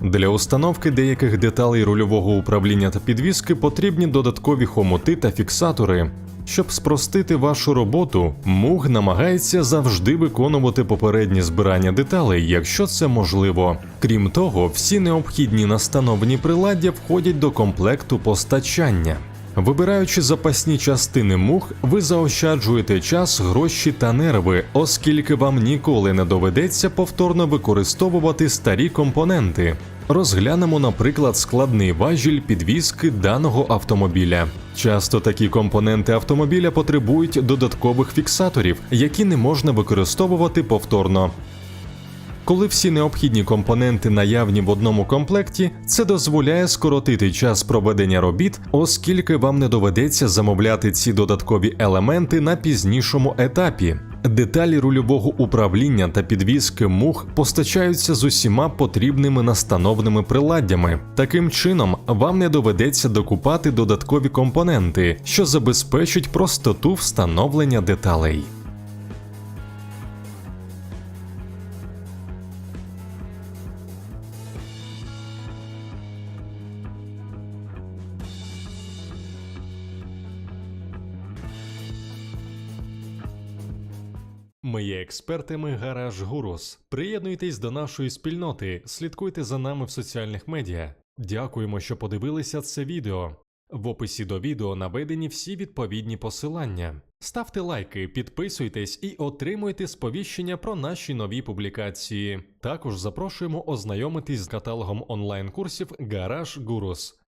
Для установки деяких деталей рульового управління та підвіски потрібні додаткові хомути та фіксатори. Щоб спростити вашу роботу, Муг намагається завжди виконувати попередні збирання деталей, якщо це можливо. Крім того, всі необхідні настановні приладдя входять до комплекту постачання. Вибираючи запасні частини мух, ви заощаджуєте час, гроші та нерви, оскільки вам ніколи не доведеться повторно використовувати старі компоненти. Розглянемо, наприклад, складний важіль підвіски даного автомобіля. Часто такі компоненти автомобіля потребують додаткових фіксаторів, які не можна використовувати повторно. Коли всі необхідні компоненти наявні в одному комплекті, це дозволяє скоротити час проведення робіт, оскільки вам не доведеться замовляти ці додаткові елементи на пізнішому етапі. Деталі рульового управління та підвіски мух постачаються з усіма потрібними настановними приладдями. Таким чином, вам не доведеться докупати додаткові компоненти, що забезпечить простоту встановлення деталей. Ми є експертами Гараж Гурус. Приєднуйтесь до нашої спільноти, слідкуйте за нами в соціальних медіа. Дякуємо, що подивилися це відео. В описі до відео наведені всі відповідні посилання. Ставте лайки, підписуйтесь і отримуйте сповіщення про наші нові публікації. Також запрошуємо ознайомитись з каталогом онлайн-курсів Гараж Гурус.